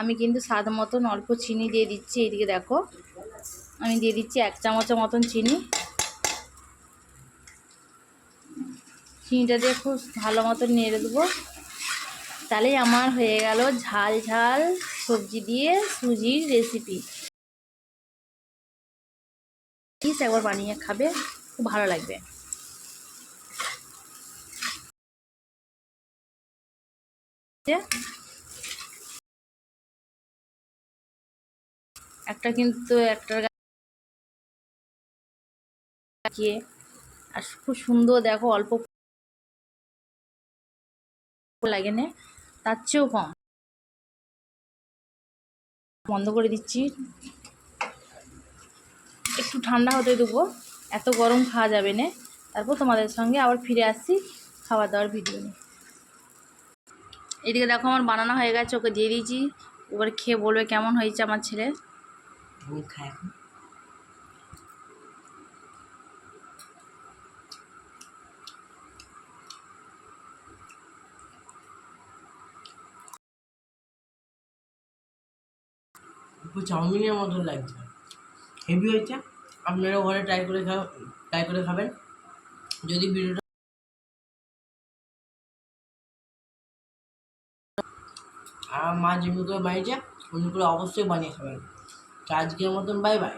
আমি কিন্তু স্বাদ মতন অল্প চিনি দিয়ে দিচ্ছি, এইদিকে দেখো। আমি দিয়ে দিচ্ছি এক চামচের মতন চিনি। চিনিটা দিয়ে খুব ভালো মতন নেড়ে দেবো। তাহলেই আমার হয়ে গেল ঝাল ঝাল সবজি দিয়ে সুজির রেসিপি। প্লিজ একবার বানিয়ে খাবে, খুব ভালো লাগবে। একটা কিন্তু একটার গায়ে আর খুব সুন্দর দেখো, অল্প লাগে না, তার চেয়েও কম। বন্ধ করে দিচ্ছি। একটু ঠান্ডা হতে দেবো, এত গরম খাওয়া যাবে না। তারপর তোমাদের সঙ্গে আবার ফিরে আসছি খাওয়া দাওয়ার ভিডিও নিয়ে। এদিকে দেখো আমার বানানো হয়ে গেছে, ওকে দিয়ে দিয়েছি। এবার খেয়ে বলবে কেমন হয়েছে আমার ছেলে। আমি খাই এখন। চাউমিনের মতন লাগছে। হেভি হয়েছে। আপনারা ঘরে ট্রাই করে খা ট্রাই করে খাবেন। যদি ভিডিওটা আর মা করে বানিয়েছে করে অবশ্যই বানিয়ে খাবেন। আজকের মতন বাই বাই।